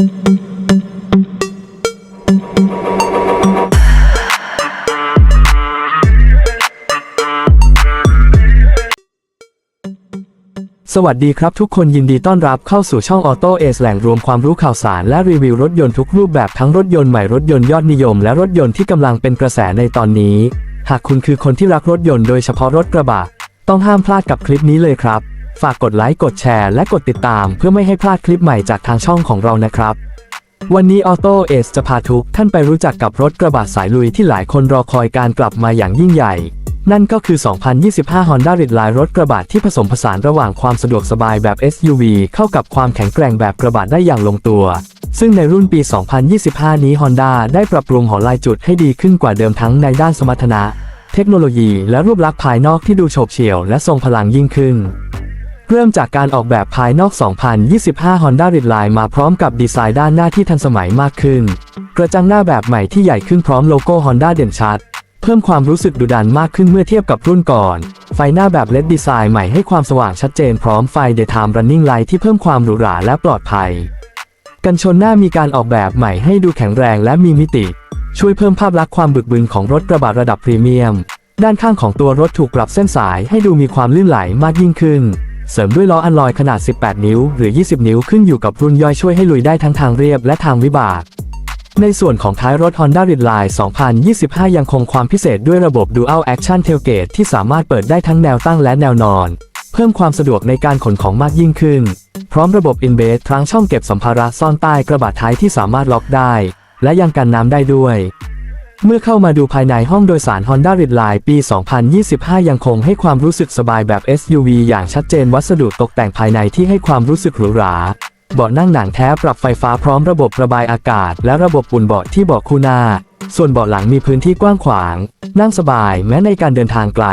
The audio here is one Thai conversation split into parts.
สวัสดีครับทุกคนยินดีต้อนรับเข้าสู่ช่องออโต้เอสแหล่งรวมความรู้ข่าวสารและรีวิวรถยนต์ทุกรูปแบบทั้งรถยนต์ใหม่รถยนต์ยอดนิยมและรถยนต์ที่กำลังเป็นกระแสในตอนนี้ หากคุณคือคนที่รักรถยนต์โดยเฉพาะรถกระบะ ต้องห้ามพลาดกับคลิปนี้เลยครับ ฝากกดไลค์ กดแชร์ และกดติดตามเพื่อไม่ให้พลาดคลิปใหม่จากทางช่องของเรานะครับ วันนี้ออโต้เอสจะพาทุกท่านไปรู้จักกับรถกระบะสายลุยที่หลายคนรอคอยการกลับมาอย่างยิ่งใหญ่ นั่นก็คือ 2025 Honda r e d l i n e รถกระบะที่ผสมผสานระหว่างความสะดวกสบายแบบ SUV เข้ากับความแข็งแกร่งแบบกระบะได้อย่างลงตัว ซึ่งในรุ่นปี 2025 นี้ Honda ได้ปรับปรุงหอลายจุดให้ดีขึ้นกว่าเดิมทั้งในด้านสมรรถนะ เทคโนโลยี และรูปลักษณ์ภายนอกที่ดูโฉบเฉี่ยวและทรงพลังยิ่งขึ้น เริ่มจากการออกแบบภายนอก 2025 Honda Ridline มาพร้อมกับดีไซน์ด้านหน้าที่ทันสมัยมากขึ้น กระจังหน้าแบบใหม่ที่ใหญ่ขึ้นพร้อมโลโก้ Honda เด่นชัด เพิ่มความรู้สึกดุดันมากขึ้นเมื่อเทียบกับรุ่นก่อน ไฟหน้าแบบ LED ดีไซน์ใหม่ให้ความสว่างชัดเจนพร้อมไฟ Daytime Running Light ที่เพิ่มความหรูหราและปลอดภัย กันชนหน้ามีการออกแบบใหม่ให้ดูแข็งแรงและมีมิติ ช่วยเพิ่มภาพลักษณ์ความบึกบึนของรถกระบะระดับพรีเมียม ด้านข้างของตัวรถถูกปรับเส้นสายให้ดูมีความลื่นไหลมากยิ่งขึ้น เสริมด้วยล้ออัลลอยขนาด 18 นิ้ว หรือ 20 นิ้วขึ้นอยู่กับรุ่นย่อยช่วยให้ลุยได้ทั้งทางเรียบและทางวิบาก ในส่วนของท้ายรถ Honda Ridline 2025 ยังคงความพิเศษด้วยระบบ Dual Action Tailgate ที่สามารถเปิดได้ทั้งแนวตั้งและแนวนอน เพิ่มความสะดวกในการขนของมากยิ่งขึ้น พร้อมระบบ InBase ทั้งช่องเก็บสัมภาระซ่อนใต้กระบะท้ายที่สามารถล็อกได้ และยังกันน้ำได้ด้วย เมื่อเข้ามาดูภายในห้องโดยสาร Honda r i d l i ปี 2025 ยังคงให้ความรู้สึกสบายแบบ SUV อย่างชัดเจนวัสดุตกแต่งภายในที่ให้ความรู้สึกหรูหราเบาะนั่งหนังแท้ปรับไฟฟ้าพร้อมระบบระบายอากาศ และระบบปุ่นเบาะที่เบาะคู่หน้า ส่วนเบาะหลังมีพื้นที่กว้างขวาง นั่งสบายแม้ในการเดินทางไกล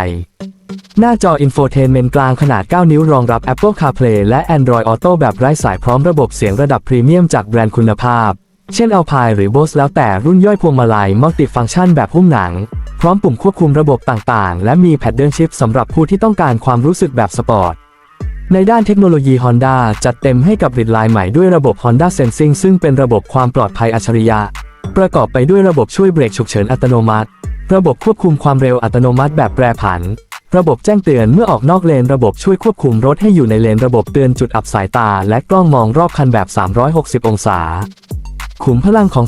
หน้าจออินโฟเทนเมนต์กลางขนาด 9 นิ้วรองรับ Apple CarPlay และ Android Auto แบบไร้สายพร้อมระบบเสียงระดับพรีเมียมจากแบรนด์คุณภาพ เช่น Alpine หรือ Bose แล้วแต่รุ่นย่อยพวงมาลัยมัลติฟังก์ชันแบบหุ้มหนัง พร้อมปุ่มควบคุมระบบต่างๆ และมีแพดเดิลชิพสำหรับผู้ที่ต้องการความรู้สึกแบบสปอร์ต ในด้านเทคโนโลยี Honda จัดเต็มให้กับริดไลน์ใหม่ด้วยระบบ Honda Sensing ซึ่งเป็นระบบความปลอดภัยอัจฉริยะ ประกอบไปด้วยระบบช่วยเบรกฉุกเฉินอัตโนมัติ ระบบควบคุมความเร็วอัตโนมัติแบบแปรผัน ระบบแจ้งเตือนเมื่อออกนอกเลน ระบบช่วยควบคุมรถให้อยู่ในเลน ระบบเตือนจุดอับสายตา และกล้องมองรอบคันแบบ 360 องศา ขุมพลังของ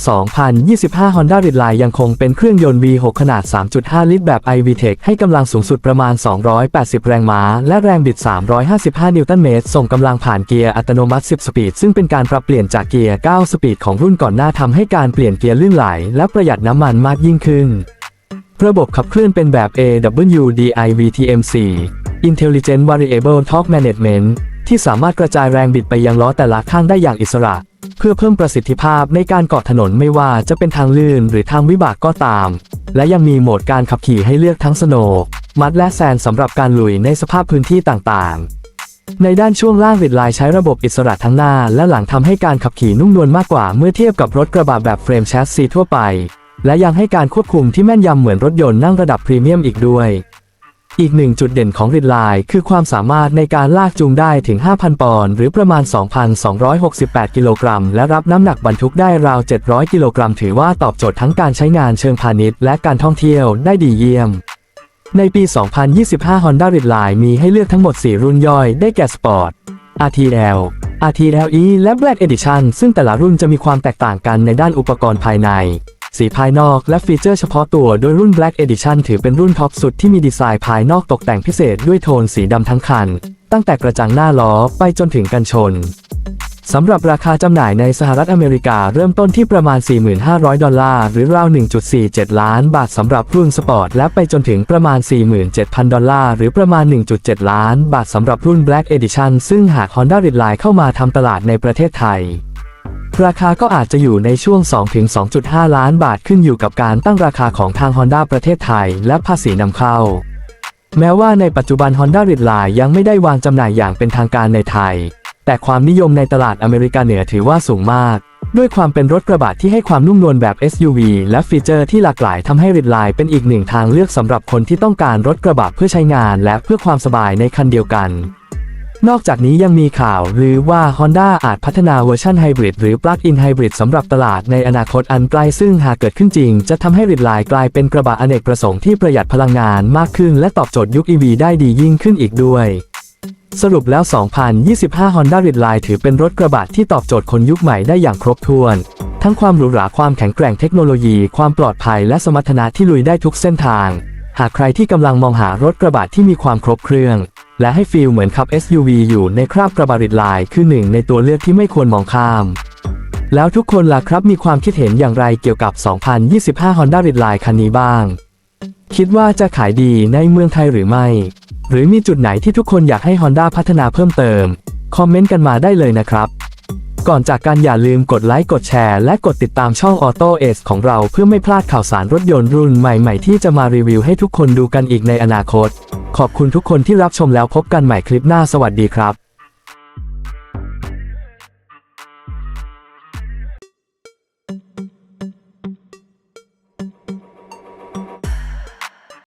2025 Honda Ridline ยังคงเป็นเครื่องยนต์ V6 ขนาด 3.5 ลิตรแบบ iVTEC ให้กำลังสูงสุดประมาณ 280 แรงม้า และแรงบิด 355 นิวตันเมตร ส่งกำลังผ่านเกียร์อัตโนมัติ 10 สปีด ซึ่งเป็นการปรับเปลี่ยนจากเกียร์ 9 สปีดของรุ่นก่อนหน้าทำให้การเปลี่ยนเกียร์ลื่นไหล และประหยัดน้ำมันมากยิ่งขึ้น ระบบขับเคลื่อนเป็นแบบ AWDIVTM4 Intelligent Variable Torque Management ที่สามารถกระจายแรงบิดไปยังล้อแต่ละข้างได้อย่างอิสระ พื่อเพิ่มประสิทธิภาพในการเกาะถนนไม่ว่าจะเป็นทางลื่นหรือทางวิบากก็ตาม และยังมีโหมดการขับขี่ให้เลือกทั้งสโนว์มัดและแซนสำหรับการลุยในสภาพพื้นที่ต่างๆ ในด้านช่วงล่างริดลายใช้ระบบอิสระทั้งหน้า และหลังทำให้การขับขี่นุ่มนวลมากกว่าเมื่อเทียบกับรถกระบะแบบเฟรมแชสซีทั่วไป และยังให้การควบคุมที่แม่นยำเหมือนรถยนต์นั่งระดับพรีเมียมอีกด้วย อีกหนึ่งจุดเด่นของริดไลน์คือความสามารถในการลากจูงได้ถึง 5,000 ปอนด์หรือประมาณ 2,268 กิโลกรัม และรับน้ำหนักบรรทุกได้ราว 700 กิโลกรัม ถือว่าตอบโจทย์ทั้งการใช้งานเชิงพาณิชย์และการท่องเที่ยวได้ดีเยี่ยมในปี 2025 Honda r i d l i มีให้เลือกทั้งหมด 4 รุ่นย่อยได้แก่ Sport RTL RTLE และ Black Edition ซึ่งแต่ละรุ่นจะมีความแตกต่างกันในด้านอุปกรณ์ภายใน สีภายนอกและฟีเจอร์เฉพาะตัวโดยรุ่น Black Edition ถือเป็นรุ่นท็อปสุดที่มีดีไซน์ภายนอกตกแต่งพิเศษด้วยโทนสีดำทั้งคัน ตั้งแต่กระจังหน้าล้อไปจนถึงกันชนสำหรับราคาจำหน่ายในสหรัฐอเมริกาเริ่มต้นที่ประมาณ 4,500 ดอลลาร์ หรือราว 1.47 ล้านบาทสำหรับรุ่นสปอร์ตและไปจนถึงประมาณ 47,000 ดอลลาร์ หรือประมาณ 1.7 ล้านบาทสำหรับรุ่น Black Edition ซึ่งหาก Honda r i d l i เข้ามาทำตลาดในประเทศไทย ราคาก็อาจจะอยู่ในช่วง 2-2.5 ล้านบาทขึ้นอยู่กับการตั้งราคาของทาง Honda ประเทศไทย และภาษีนำเข้า แม้ว่าในปัจจุบัน Honda r i d l i ยังไม่ได้วางจำหน่ายอย่างเป็นทางการในไทย แต่ความนิยมในตลาดอเมริกาเหนือถือว่าสูงมาก ด้วยความเป็นรถกระบะที่ให้ความนุ่มนวลแบบ SUV และฟีเจอร์ที่หลากหลายทำให้ r i d l i เป็นอีกหนึ่งทางเลือกสำหรับคนที่ต้องการรถกระบะเพื่อใช้งาน และเพื่อความสบายในคันเดียวกัน นอกจากนี้ยังมีข่าวหรือว่า Honda อาจพัฒนาเวอร์ชันไฮบริดหรือ Plug-in Hybrid สำหรับตลาดในอนาคตอันใกล้ซึ่งหากเกิดขึ้นจริง จะทำให้ริดไลน์กลายเป็นกระบะอเนกประสงค์ที่ประหยัดพลังงานมากขึ้นและตอบโจทย์ยุค EV ได้ดียิ่งขึ้นอีกด้วยสรุปแล้ว 2025 Honda Ridge ถือเป็นรถกระบะที่ตอบโจทย์คนยุคใหม่ได้อย่างครบถ้วน ทั้งความหรูหราความแข็งแกร่งเทคโนโลยี ความปลอดภัยและสมรรถนะที่ลุยได้ทุกเส้นทาง หากใครที่กำลังมองหารถกระบะที่มีความครบเครื่อง และให้ฟีลเหมือนขับ SUV อยู่ในคราบกระบะริดไลน์คือหนึ่งในตัวเลือกที่ไม่ควรมองข้าม แล้วทุกคนล่ะครับมีความคิดเห็นอย่างไรเกี่ยวกับ 2025 Honda Ridge คันนี้บ้าง คิดว่าจะขายดีในเมืองไทยหรือไม่ หรือมีจุดไหนที่ทุกคนอยากให้ Honda พัฒนาเพิ่มเติม คอมเมนต์กันมาได้เลยนะครับก่อนจากการอย่าลืมกดไลค์ กดแชร์ และกดติดตามช่อง Auto Ace ของเราเพื่อไม่พลาดข่าวสารรถยนต์รุ่นใหม่ ๆ ที่จะมารีวิวให้ทุกคนดูกันอีกในอนาคต ขอบคุณทุกคนที่รับชมแล้วพบกันใหม่คลิปหน้าสวัสดีครับ